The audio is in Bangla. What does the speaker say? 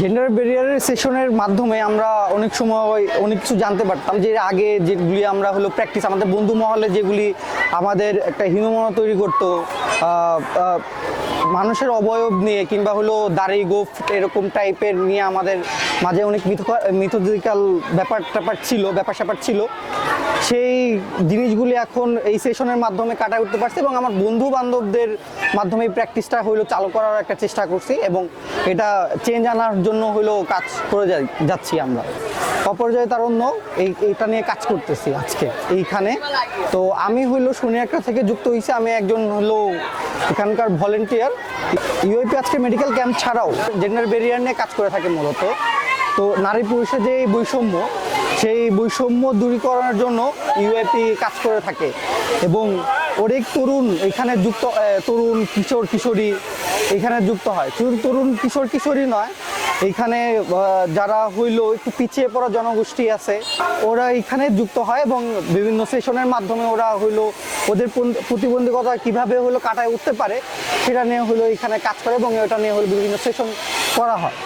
জেন্ডার ব্যারিয়ারের সেশনের মাধ্যমে আমরা অনেক সময় অনেক কিছু জানতে পারতাম যে আগে যেগুলি আমরা হলো প্র্যাকটিস আমাদের বন্ধু মহলে যেগুলি আমাদের একটা হীনমনা তৈরি করতো মানুষের অবয়ব নিয়ে কিংবা হলো দাড়ি গোফ এরকম টাইপের নিয়ে আমাদের মাঝে অনেক মিথ মিথোজিক্যাল ব্যাপার ট্যাপার ছিল ব্যাপার স্যাপার ছিল। সেই জিনিসগুলি এখন এই সেশনের মাধ্যমে কাটায় উঠতে পারছি এবং আমার বন্ধু বান্ধবদের মাধ্যমে এই প্র্যাকটিসটা হইল চালু করার একটা চেষ্টা করছি এবং এটা চেঞ্জ আনার জন্য হইল কাজ করে যাচ্ছি আমরা। অপর্যায় তারণ্য এই এটা নিয়ে কাজ করতেছি আজকে এইখানে। তো আমি হইল সোনিয়াকা থেকে যুক্ত হয়েছি আমি একজন হলো এখানকার ভলেন্টিয়ার ইউএপি আজকে মেডিকেল ক্যাম্প ছাড়াও জেন্ডার ব্যারিয়ার নিয়ে কাজ করে থাকে মূলত। তো নারী পুরুষের যে এই বৈষম্য সেই বৈষম্য দূরীকরণের জন্য ইউএপি কাজ করে থাকে। এবং অনেক তরুণ এখানে যুক্ত তরুণ, কিশোর, কিশোরী এখানে যুক্ত হয়। শুধু তরুণ, কিশোর, কিশোরী নয় এইখানে যারা হইল একটু পিছিয়ে পড়া জনগোষ্ঠী আছে, ওরা এখানে যুক্ত হয় এবং বিভিন্ন সেশনের মাধ্যমে ওরা হইল ওদের প্রতিবন্ধকতা কীভাবে হলো কাটায় উঠতে পারে, সেটা নিয়ে হলো এখানে কাজ করে এবং এটা নিয়ে হলো বিভিন্ন সেশন করা হয়।